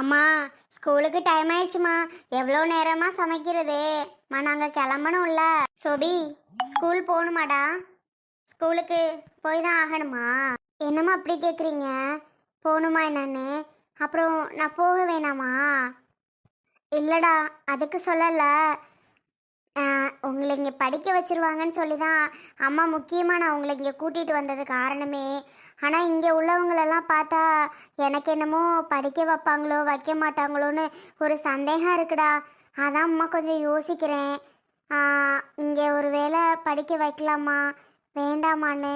அம்மா ஸ்கூலுக்கு டைம் ஆயிடுச்சுமா. எவ்வளோ நேரமா சமைக்கிறது? மா நாங்கள் கிளம்பணும்ல. சோபி ஸ்கூல் போகணுமாடா. ஸ்கூலுக்கு போய் தான் ஆகணுமா? என்னம்மா அப்படி கேட்குறீங்க போகணுமா என்னன்னு? அப்புறம் நான் போக வேணாமா? இல்லைடா அதுக்கு சொல்லலை. உங்களை இங்கே படிக்க வச்சிருவாங்கன்னு சொல்லி தான் அம்மா முக்கியமாக நான் உங்களை இங்கே கூட்டிகிட்டு வந்தது காரணமே. ஆனால் இங்கே உள்ளவங்களெல்லாம் பார்த்தா எனக்கு என்னமோ படிக்க வைப்பாங்களோ வைக்க மாட்டாங்களோன்னு ஒரு சந்தேகம் இருக்குடா. அதான் அம்மா கொஞ்சம் யோசிக்கிறேன். இங்கே ஒரு வேளை படிக்க வைக்கலாமா? வேண்டாமான்னு.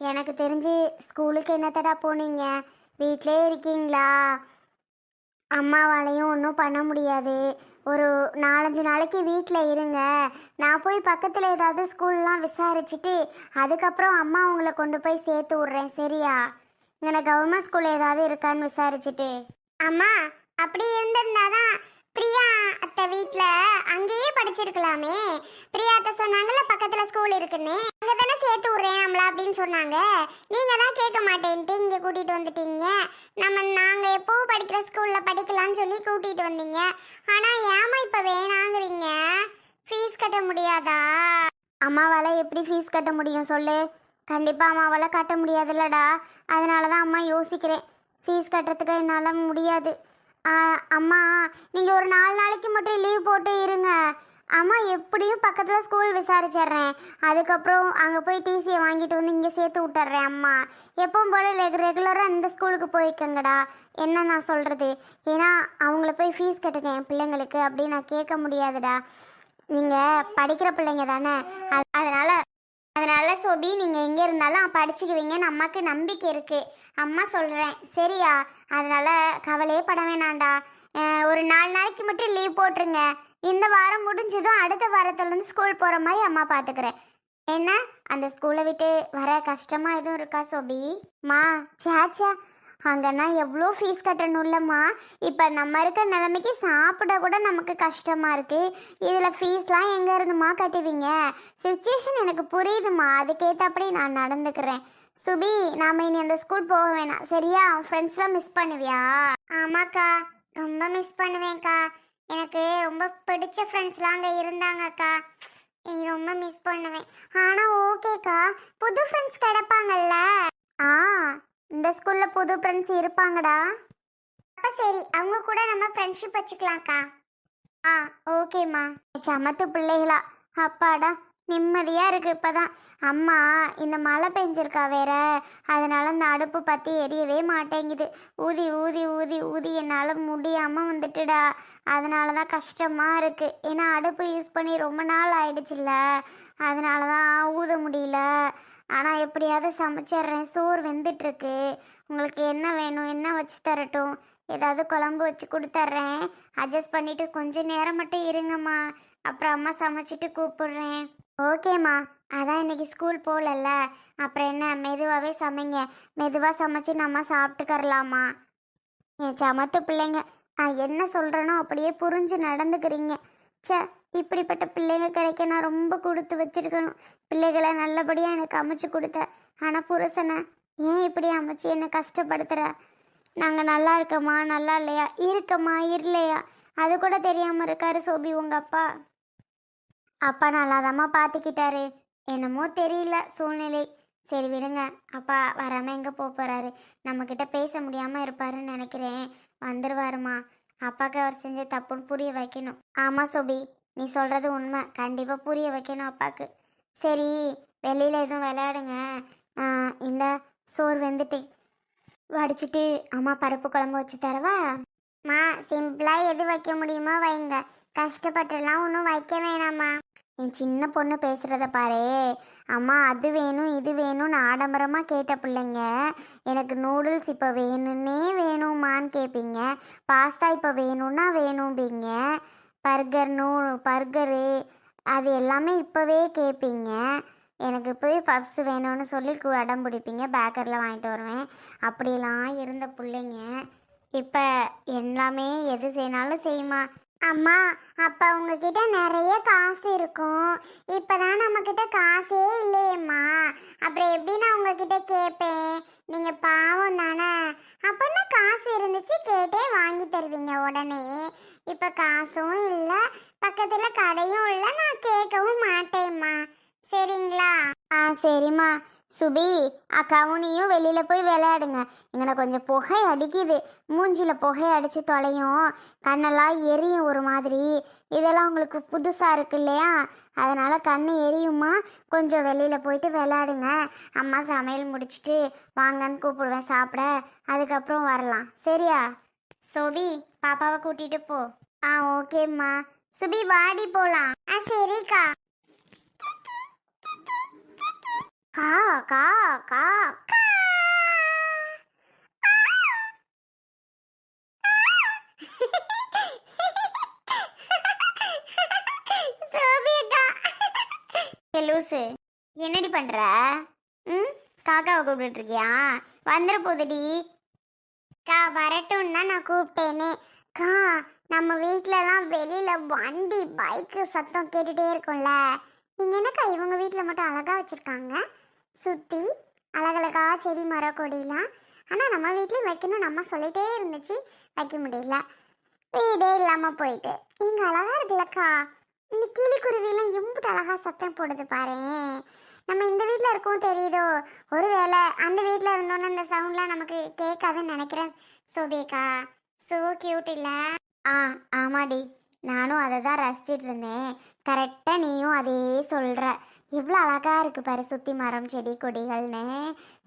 எனக்கு தெரிஞ்சு ஸ்கூலுக்கு என்னத்தடா போனீங்க? வீட்டிலே இருக்கீங்களா? அம்மாவாலையும் ஒன்றும் பண்ண முடியாது. ஒரு நாலஞ்சு நாளைக்கு வீட்டில் இருங்க. நான் போய் பக்கத்தில் ஏதாவது ஸ்கூல்லாம் விசாரிச்சுட்டு அதுக்கப்புறம் அம்மா உங்களை கொண்டு போய் சேர்த்து விட்றேன். சரியா? இங்கே கவர்மெண்ட் ஸ்கூல் ஏதாவது இருக்கான்னு விசாரிச்சுட்டு. அம்மா அப்படி இருந்திருந்தாதான் பிரியா அத்தை வீட்டில் அங்கேயே படிச்சிருக்கலாமே. பிரியா அத்தை சொன்னாங்கல்ல பக்கத்தில் ஸ்கூல் இருக்குன்னு. அங்கே தானே அப்படின்னு சொன்னாங்க. நீங்கள் தான் கேட்க மாட்டேன்ட்டு இங்கே கூட்டிகிட்டு வந்துட்டீங்க. நம்ம நாங்கள் எப்போவும் படிக்கிற ஸ்கூலில் படிக்கலாம்னு சொல்லி கூட்டிகிட்டு வந்தீங்க. ஆனால் ஏமா இப்போ வேணாங்கிறீங்க? ஃபீஸ் கட்ட முடியாதா? அம்மாவால் எப்படி ஃபீஸ் கட்ட முடியும் சொல்லு. கண்டிப்பாக அம்மாவால் கட்ட முடியாதுல்லடா. அதனால தான் அம்மா யோசிக்கிறேன். ஃபீஸ் கட்டுறதுக்கு என்னால் முடியாது. அம்மா நீங்கள் ஒரு நாலு நாளைக்கு மட்டும் லீவ் போட்டு இருங்க. அம்மா எப்படியும் பக்கத்தில் ஸ்கூல் விசாரிச்சிட்றேன். அதுக்கப்புறம் அங்கே போய் டிசியை வாங்கிட்டு வந்து இங்கே சேர்த்து விட்டுறேன் அம்மா. எப்பவும் போல் ரெகுலராக இந்த ஸ்கூலுக்கு போய்க்கங்கடா. என்ன நான் சொல்கிறது ஏன்னா அவங்கள போய் ஃபீஸ் கட்டுங்க என் பிள்ளைங்களுக்கு அப்படின்னு நான் கேட்க முடியாதுடா. நீங்கள் படிக்கிற பிள்ளைங்க தானே. அது- அதனால் அதனால் சோபி நீங்கள் எங்கே இருந்தாலும் படிச்சுக்குவீங்கன்னு அம்மாக்கு நம்பிக்கை இருக்குது அம்மா சொல்கிறேன் சரியா? அதனால் கவலையே பட வேணாம்டா. ஒரு நாலு நாளைக்கு மட்டும் லீவ் போட்டுருங்க. இந்த வாரம் முடிஞ்சதும் அடுத்த வாரத்துலேருந்து ஸ்கூல் போகிற மாதிரி அம்மா பார்த்துக்கிறேன். என்ன? அந்த ஸ்கூலை விட்டு வர கஷ்டமாக எதுவும் இருக்கா சோபி? மா சேச்சா அங்கன்னா எவ்வளோ ஃபீஸ் கட்டணும்லம்மா. இப்போ நம்ம இருக்க நிலைமைக்கு சாப்பிட கூட நமக்கு கஷ்டமாக இருக்குது இதில் ஃபீஸ்லாம் எங்கே இருந்துமா கட்டுவீங்க? சுச்சுவேஷன் எனக்கு புரியுதுமா அதுக்கேற்றபடி நான் நடந்துக்கிறேன். சுபி நாம் இனி அந்த ஸ்கூல் போக வேணாம். சரியா? ஃப்ரெண்ட்ஸ்லாம் மிஸ் பண்ணுவியா? ஆமாக்கா. ரொம்ப மிஸ் பண்ணுவேன்க்கா. எனக்கு ரொம்ப பிடிச்ச ஃப்ரெண்ட்ஸ்லாம் அங்கே இருந்தாங்கக்கா. நீ ரொம்ப மிஸ் பண்ணுவேன். ஆனால் ஓகேக்கா புது ஃப்ரெண்ட்ஸ் கிடைப்பாங்கல்ல? ஆ இந்த ஸ்கூலில் புது ஃப்ரெண்ட்ஸ் இருப்பாங்கடா. அப்போ சரி அவங்க கூட நம்ம ஃப்ரெண்ட்ஷிப் வச்சுக்கலாம்க்கா. ஆ ஓகேம்மா சமத்து பிள்ளைகளா. அப்பாடா. நிம்மதியாக இருக்குது இப்போ தான் அம்மா இந்த மழை பெஞ்சிருக்கா வேற. அதனால் இந்த அடுப்பு பற்றி எரியவே மாட்டேங்குது. ஊதி ஊதி ஊதி ஊதி என்னால் முடியாமல் வந்துட்டுடா. அதனால தான் கஷ்டமாக இருக்குது ஏன்னா அடுப்பு யூஸ் பண்ணி ரொம்ப நாள் ஆயிடுச்சுல்ல. அதனால தான் ஊத முடியல. ஆனால் எப்படியாவது சமைச்சிட்றேன். சோறு வெந்துட்டுருக்கு. உங்களுக்கு என்ன வேணும் என்ன வச்சு தரட்டும்? ஏதாவது குழம்பு வச்சு கொடுத்துட்றேன் அட்ஜஸ்ட் பண்ணிவிட்டு கொஞ்சம் நேரம் மட்டும் இருங்கம்மா. அப்புறம் அம்மா சமைச்சிட்டு கூப்பிடுறேன். ஓகேம்மா. அதான் இன்னைக்கு ஸ்கூல் போகலல்ல. அப்புறம் என்ன மெதுவாகவே சமைங்க. மெதுவாக சமைச்சு நம்ம சாப்பிட்டுக்கரலாமா என் சமத்து பிள்ளைங்க. நான் என்ன சொல்கிறேனோ அப்படியே புரிஞ்சு நடந்துக்கிறீங்க. ச்சே இப்படிப்பட்ட பிள்ளைங்க கிடைக்க நான் ரொம்ப கொடுத்து வச்சிருக்கணும். பிள்ளைகளை நல்லபடியாக எனக்கு அமைச்சு கொடுத்த. ஆனால் புருஷனை ஏன் இப்படி அமைச்சு என்னை கஷ்டப்படுத்துகிற நாங்கள் நல்லா இருக்கோமா? நல்லா இல்லையா? இருக்கம்மா இல்லையா? அது கூட தெரியாமல் இருக்காரு சோபி உங்கள் அப்பா. அப்பா நல்லாதாம்மா பார்த்துக்கிட்டாரு என்னமோ தெரியல சூழ்நிலை. சரி விடுங்க அப்பா வராமல் எங்கே போக போகிறாரு நம்மக்கிட்ட பேச முடியாமல் இருப்பாருன்னு நினைக்கிறேன். வந்துடுவாருமா அப்பாவுக்கு அவர் செஞ்ச தப்புன்னு புரிய வைக்கணும். ஆமாம் சோபி நீ சொல்கிறது உண்மை. கண்டிப்பாக புரிய வைக்கணும் அப்பாவுக்கு சரி வெளியில் எதுவும் விளையாடுங்க. இந்த சோறு வெந்துட்டு. வடிச்சிட்டு அம்மா பருப்பு குழம்பு வச்சு தரவா? மா சிம்பிளாக எது வைக்க முடியுமோ வைங்க. கஷ்டப்பட்டுலாம் ஒன்றும் வைக்க வேணாம்மா. என் சின்ன பொண்ணு பேசுகிறத பாரு. அம்மா அது வேணும் இது வேணும்னு ஆடம்பரமாக கேட்ட பிள்ளைங்க எனக்கு நூடுல்ஸ் இப்போ வேணும்னே வேணுமான்னு கேட்பீங்க பாஸ்தா இப்போ வேணும்னா வேணும்பீங்க. பர்கர் நூ பர்கரு அது எல்லாமே இப்போவே கேட்பீங்க எனக்கு போய் பப்ஸ் வேணும்னு சொல்லி கு- அடம் பிடிப்பீங்க. பேக்கரில் வாங்கிட்டு வருவேன். அப்படிலாம் இருந்த பிள்ளைங்க இப்போ எல்லாமே எது செய்யினாலும் செய்யுமா? அம்மா அப்போ உங்ககிட்ட நிறைய காசு இருக்கும். இப்போதான் நம்மக்கிட்ட காசே இல்லையேம்மா. அப்புறம் எப்படி நான் உங்ககிட்ட கேட்பேன்? நீங்கள் பாவம் தானே. அப்போன்னா காசு இருந்துச்சு கேட்டே வாங்கி தருவீங்க உடனே. இப்போ காசும் இல்லை பக்கத்தில் கடையும் இல்லை நான் கேட்கவும் மாட்டேம்மா. சரிங்களா? ஆ சரிம்மா. சுபி அக்காவும் நீயும் வெளியில் போய் விளையாடுங்க. இங்கே கொஞ்சம் புகை அடிக்குது. மூஞ்சியில் புகை அடித்து தொலையும். கண்ணெல்லாம் எரியும் ஒரு மாதிரி. இதெல்லாம் உங்களுக்கு புதுசாக இருக்கு இல்லையா? அதனால் கண் எரியுமா? கொஞ்சம் வெளியில் போயிட்டு விளையாடுங்க. அம்மா சமையல் முடிச்சிட்டு வாங்கன்னு கூப்பிடுவேன் சாப்பிட. அதுக்கப்புறம் வரலாம். சரியா? சுபி பாப்பாவை கூட்டிகிட்டு போ. ஆ ஓகேம்மா. சுபி வாடி போகலாம் ஆ சரிக்கா. கா கா கா. லூசு என்னடி பண்ற? ம்? காக்காவை கூப்பிட்டு இருக்கியா வந்துட போகுதுடி கா வரட்டும்னா தான் நான் கூப்பிட்டேனே. கா நம்ம வீட்டிலலாம் வெளியில வண்டி பைக்கு சத்தம் கேட்டுட்டே இருக்கும்ல. நீங்க என்னக்கா இவங்க வீட்டில் மட்டும் அழகா வச்சிருக்காங்க? சுற்றி அழகழகா செடி மரம் கொடிலாம் ஆனால் நம்ம வீட்லேயும் வைக்கணும் நம்ம சொல்லிட்டே இருந்துச்சு. வைக்க முடியல. வீடே இல்லாமல் போயிட்டு. இங்கே அழகா இருக்குல்லக்கா. இந்த கிளிக்குருவிலாம் எம்பிட்டு அழகா சத்தம் போடுது பாரு. நம்ம இந்த வீட்டில் இருக்கோம் தெரியுதோ? ஒரு வேளை அந்த வீட்டில் இருந்தோன்னு அந்த சவுண்ட்லாம் நமக்கு கேட்காதுன்னு நினைக்கிறேன். சோபிகா ஸோ கியூட் இல்லை. ஆ ஆமாடி. நானும் அதை தான் ரசிச்சிட்டு இருந்தேன். கரெக்டாக நீயும் அதே சொல்கிற எவ்வளோ அழகா இருக்கு பாரு சுற்றி மரம் செடி கொடிகள்னு.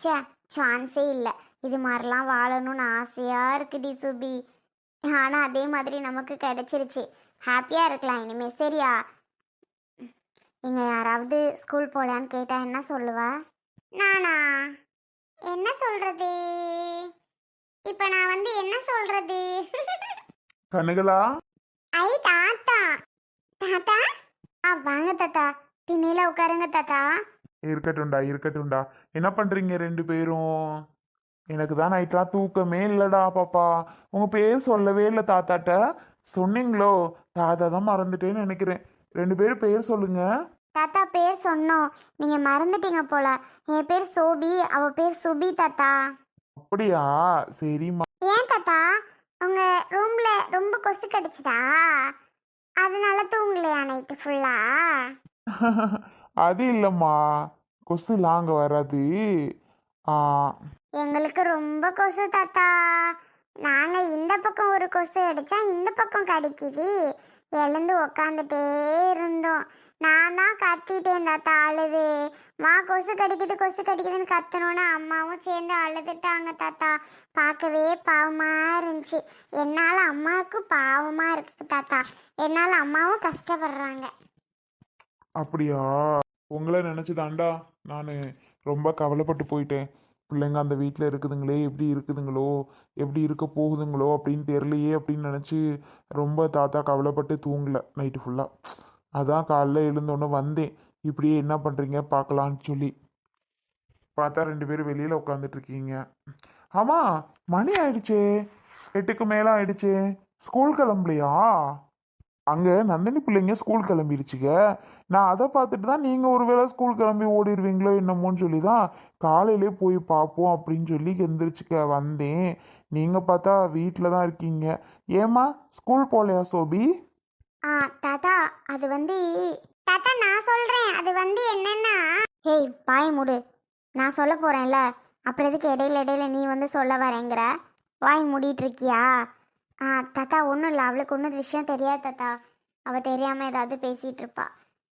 ச்சே சான்ஸே இல்லை. இது மாதிரிலாம் வாழணும்னு ஆசையாக இருக்குடி சுபி. ஆனால் அதே மாதிரி நமக்கு கிடைச்சிருச்சு. ஹாப்பியாக இருக்கலாம் இனிமே சரியா? இங்கே யாராவது ஸ்கூல் போகலான்னு கேட்டால் என்ன சொல்லுவா? நானா? என்ன சொல்கிறது இப்போ நான் வந்து என்ன சொல்கிறது கண்ணுகளா ஐ தாத்தா. தாத்தா? ஆ வாங்க தாத்தா. திண்ணையில உட்காருங்க தாத்தா. இருக்கட்டும்டா இருக்கட்டும்டா. என்ன பண்றீங்க ரெண்டு பேரும்? எனக்கு தான் நைட்லாம் தூக்கமே இல்லடா பாப்பா. உங்க பேர் சொல்லவே இல்லை தாத்தாட்ட. சொன்னீங்களோ? தாத்தா தான் மறந்துட்டேன்னு நினைக்கிறேன். ரெண்டு பேரும் பேர் சொல்லுங்க. தாத்தா பேர் சொன்னோம். நீங்க மறந்துட்டீங்க போல. என் பேர் சோபி அவ பேர் சுபி தாத்தா. அப்படியா? சரிம்மா. ஏன் தாத்தா? உங்க ரூம்ல ரொம்ப கொசு கடிச்சுதா? அதனால தூங்கலையா நைட்டு ஃபுல்லா அது இல்லைம்மா. கொசுலாம் அங்கே வராது. ஆ, எங்களுக்கு ரொம்ப கொசு தாத்தா. நாங்க இந்த பக்கம் ஒரு கொசு அடிச்சா இந்த பக்கம் கடிக்குது. எழுந்து உக்காந்துட்டே இருந்தோம். நான் தான் கத்திட்டேன் தாத்தா அழுது. மா கொசு கடிக்குது கொசு கடிக்குதுன்னு கத்தணும்னு அம்மாவும் சேர்ந்து அழுதுட்டாங்க தாத்தா. பார்க்கவே பாவமா இருந்துச்சு. என்னால் அம்மாவுக்கு பாவமா இருக்கு தாத்தா. என்னால் அம்மாவும் கஷ்டப்படுறாங்க. அப்படியா? உங்களை நினச்சிதாண்டா நான் ரொம்ப கவலைப்பட்டு போயிட்டேன். பிள்ளைங்க அந்த வீட்டில் இருக்குதுங்களே எப்படி இருக்குதுங்களோ எப்படி இருக்க போகுதுங்களோ அப்படின்னு தெரியலையே அப்படின்னு நினச்சி ரொம்ப தாத்தா கவலைப்பட்டு தூங்கல நைட்டு ஃபுல்லாக அதான் காலைல எழுந்தோன்னே வந்தேன். இப்படியே என்ன பண்ணுறீங்க பார்க்கலான்னு சொல்லி. பார்த்தா ரெண்டு பேரும் வெளியில் உட்காந்துட்டு இருக்கீங்க. ஆமாம் மணி ஆயிடுச்சு. எட்டுக்கு மேலே ஆயிடுச்சு. ஸ்கூல் கிளம்பலையா? அங்கே நந்தினி பிள்ளைங்க ஸ்கூல் கிளம்பிருச்சுங்க. நான் அதை பார்த்துட்டு தான் நீங்கள் ஒருவேளை ஸ்கூல் கிளம்பி ஓடிடுவீங்களோ என்னமோன்னு சொல்லி தான் காலையிலே போய் பார்ப்போம் அப்படின்னு சொல்லி எந்திரிச்சுக்க வந்தேன். நீங்கள் பார்த்தா வீட்டில் தான் இருக்கீங்க. ஏம்மா ஸ்கூல் போகலையா சோபி? ஆ தாத்தா அது வந்து தாத்தா நான் சொல்கிறேன் அது வந்து என்னன்னா ஹேய் பாய் முடு. நான் சொல்ல போகிறேன்ல அப்புறம் எதுக்கு இடையில இடையில நீ வந்து சொல்ல வரேங்கிற? வாய் மூடிட்டு இருக்கியா? ஆ தாத்தா ஒன்றும் இல்லை. அவளுக்கு ஒன்றும் விஷயம் தெரியாது தாத்தா. அவள் தெரியாமல் ஏதாவது பேசிகிட்டு இருப்பா.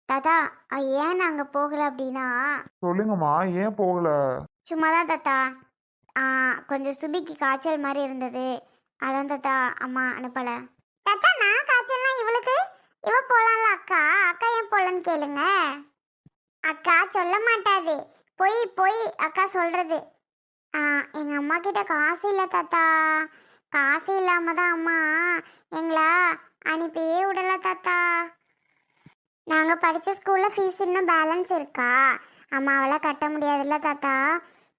தாத்தா ஏன் நாங்கள் போகலை அப்படின்னா? சொல்லுங்கம்மா ஏன் போகல? சும்மா தான் தாத்தா. ஆ கொஞ்சம் சுபிக்கு காய்ச்சல் மாதிரி இருந்தது. அதான் தாத்தா அம்மா அனுப்பலை. தாத்தா நான் காய்ச்சல்னா இவளுக்கு? இவ போலாம்ல அக்கா? அக்கா ஏன் போலன்னு கேளுங்க. அக்கா சொல்ல மாட்டாது. பொய் பொய் அக்கா சொல்றது. ஆ எங்க அம்மா கிட்ட காசு இல்லை தாத்தா. காசு இல்லாம தான் அம்மா. எங்களை அனுப்பியே விடல தாத்தா. நாங்கள் படித்த ஸ்கூலில் ஃபீஸ் இன்னும் பேலன்ஸ் இருக்கா? அம்மாவெல்லாம் கட்ட முடியாதுல்ல தாத்தா.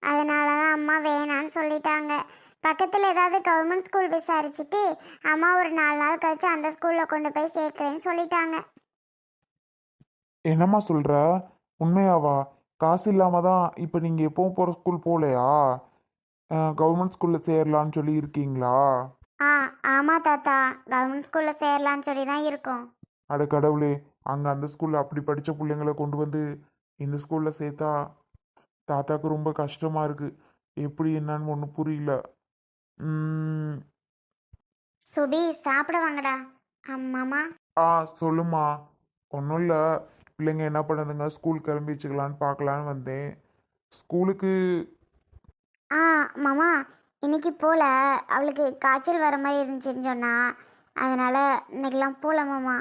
அதனால தான் அம்மா வேணான்னு சொல்லிட்டாங்க. பக்கத்தில் ஏதாவது கவர்மெண்ட் ஸ்கூல் விசாரிச்சுட்டு அம்மா ஒரு நாலு நாள் கழிச்சு அந்த ஸ்கூலில் கொண்டு போய் சேர்க்குறேன்னு சொல்லிட்டாங்க. என்னம்மா சொல்கிற உண்மையாவா? காசு இல்லாமல் தான் இப்போ நீங்கள் எப்பவும் போகிற ஸ்கூல் போகலையா கவர்மெண்ட் ஸ்கூலில் சேரலான்னு சொல்லி இருக்கீங்களா? ஆ ஆமாம் தாத்தா. கவர்மெண்ட் ஸ்கூலில் சேரலான்னு சொல்லி தான் இருக்கோம். அட கடவுளே. அங்கே அந்த ஸ்கூலில் அப்படி படித்த பிள்ளைங்களை கொண்டு வந்து இந்த ஸ்கூலில் சேர்த்தா தாத்தாக்கு ரொம்ப கஷ்டமாக இருக்குது எப்படி என்னன்னு ஒன்றும் புரியல. சுபி சாப்பிட வாங்கடா. அம்மாமா ஆ சொல்லுமா ஒன்றும் இல்லை. பிள்ளைங்க என்ன பண்ணுதுங்க? ஸ்கூல் கிளம்பி வச்சுக்கலான்னு பார்க்கலான்னு வந்தேன். ஸ்கூலுக்கு ஆ மாமா இன்னைக்கு போகல அவளுக்கு காய்ச்சல் வர மாதிரி இருந்துச்சுன்னு சொன்னா. அதனால் இன்னைக்கெல்லாம் போகல மாமா.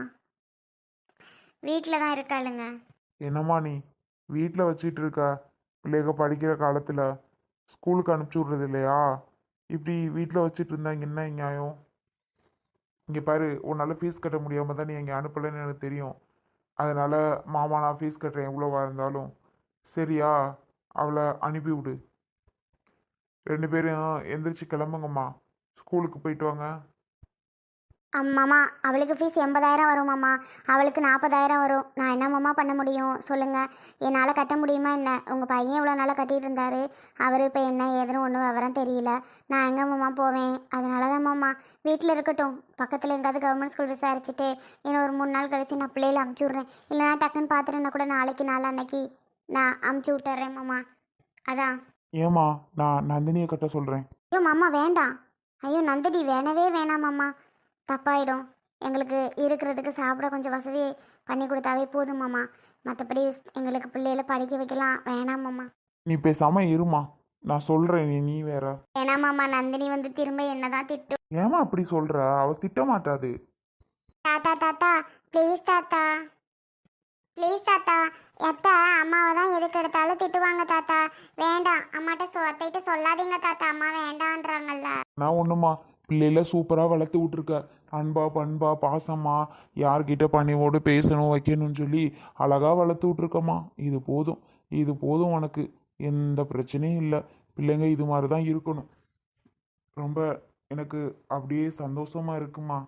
வீட்டில் தான் இருக்காளுங்க. என்னம்மா நீ? வீட்டில் வச்சுட்டு இருக்க? பிள்ளைங்க படிக்கிற காலத்தில். ஸ்கூலுக்கு அனுப்பிச்சி விட்றது இல்லையா? இப்படி வீட்டில் வச்சுட்டு இருந்தாங்க என்ன நியாயம்? இங்கே பாரு உன்னால் ஃபீஸ் கட்ட முடியாமல் தான் நீ இங்கே அனுப்பலைன்னு எனக்கு தெரியும். அதனால் மாமா நான் ஃபீஸ் கட்டுறேன் எவ்வளோவா இருந்தாலும். சரியா? அவளை அனுப்பிவிடு ரெண்டு பேரும் எந்திரிச்சு கிளம்புங்கம்மா. ஸ்கூலுக்கு போயிட்டு வாங்க. அம்மாமா அவளுக்கு ஃபீஸ் எண்பதாயிரம் வரும் மாமா. அவளுக்கு நாற்பதாயிரம் வரும். நான் என்ன மாமா பண்ண முடியும்? சொல்லுங்கள் என்னால் கட்ட முடியுமா என்ன? உங்கள் பையன் இவ்வளோ நாளாக கட்டிகிட்டு இருந்தாரு. அவர் இப்போ என்ன ஏதுன்னு ஒன்றும் விவரம் தெரியல. நான் எங்கே மாமா போவேன்? அதனால தான் மாமா வீட்டில் இருக்கட்டும். பக்கத்தில் எங்காவது கவர்மெண்ட் ஸ்கூல் விசாரிச்சுட்டு இன்னும் ஒரு மூணு நாள் கழிச்சு நான் பிள்ளையில அமுச்சு விட்றேன். இல்லைனா டக்குன்னு பார்த்துட்டேன்னா கூட நாளைக்கு நாள் அன்னைக்கு நான் அமுச்சு விட்டுறேன் மாமா. அதான். ஏம்மா நான் நந்தினியை கட்ட சொல்கிறேன் ஐயோ மாமா வேண்டாம். ஐயோ நந்தினி வேணவே வேணாம் மாமா. தப்பாயிடும். எங்களுக்கு இருக்கிறதுக்கு சாப்பிட கொஞ்சம் வசதி பண்ணி கொடுத்தாவே போதும் மாமா. மற்றபடி எங்களுக்கு பிள்ளைகளை படிக்க வைக்கலாம். வேணாம் மாமா. நீ பேசாமல் இருமா. நான் சொல்கிறேன் நீ நீ வேற. வேணாம் மாமா நந்தினி வந்து திரும்ப என்னதான் திட்டும் ஏமா அப்படி சொல்ற? அவ திட்ட மாட்டாது தாத்தா தாத்தா ப்ளீஸ் தாத்தா. ப்ளீஸ் தாத்தா. எத்த அம்மாவை தான் எதுக்கு எடுத்தாலும் திட்டுவாங்க தாத்தா. வேண்டாம். அம்மாட்ட சொ அத்தைகிட்ட சொல்லாதீங்க தாத்தா. அம்மா வேண்டான்றாங்கல்ல. நான் ஒண்ணுமா? பிள்ளைல சூப்பராக வளர்த்து விட்ருக்க அன்பா பண்பா பாசமா யார்கிட்ட பணிவோடு பேசணும் வைக்கணும்னு சொல்லி அழகா வளர்த்து விட்ருக்கம்மா இது போதும். இது போதும் உனக்கு. எந்த பிரச்சனையும் இல்லை. பிள்ளைங்க இது மாதிரி தான் இருக்கணும். ரொம்ப எனக்கு அப்படியே சந்தோஷமா இருக்குமா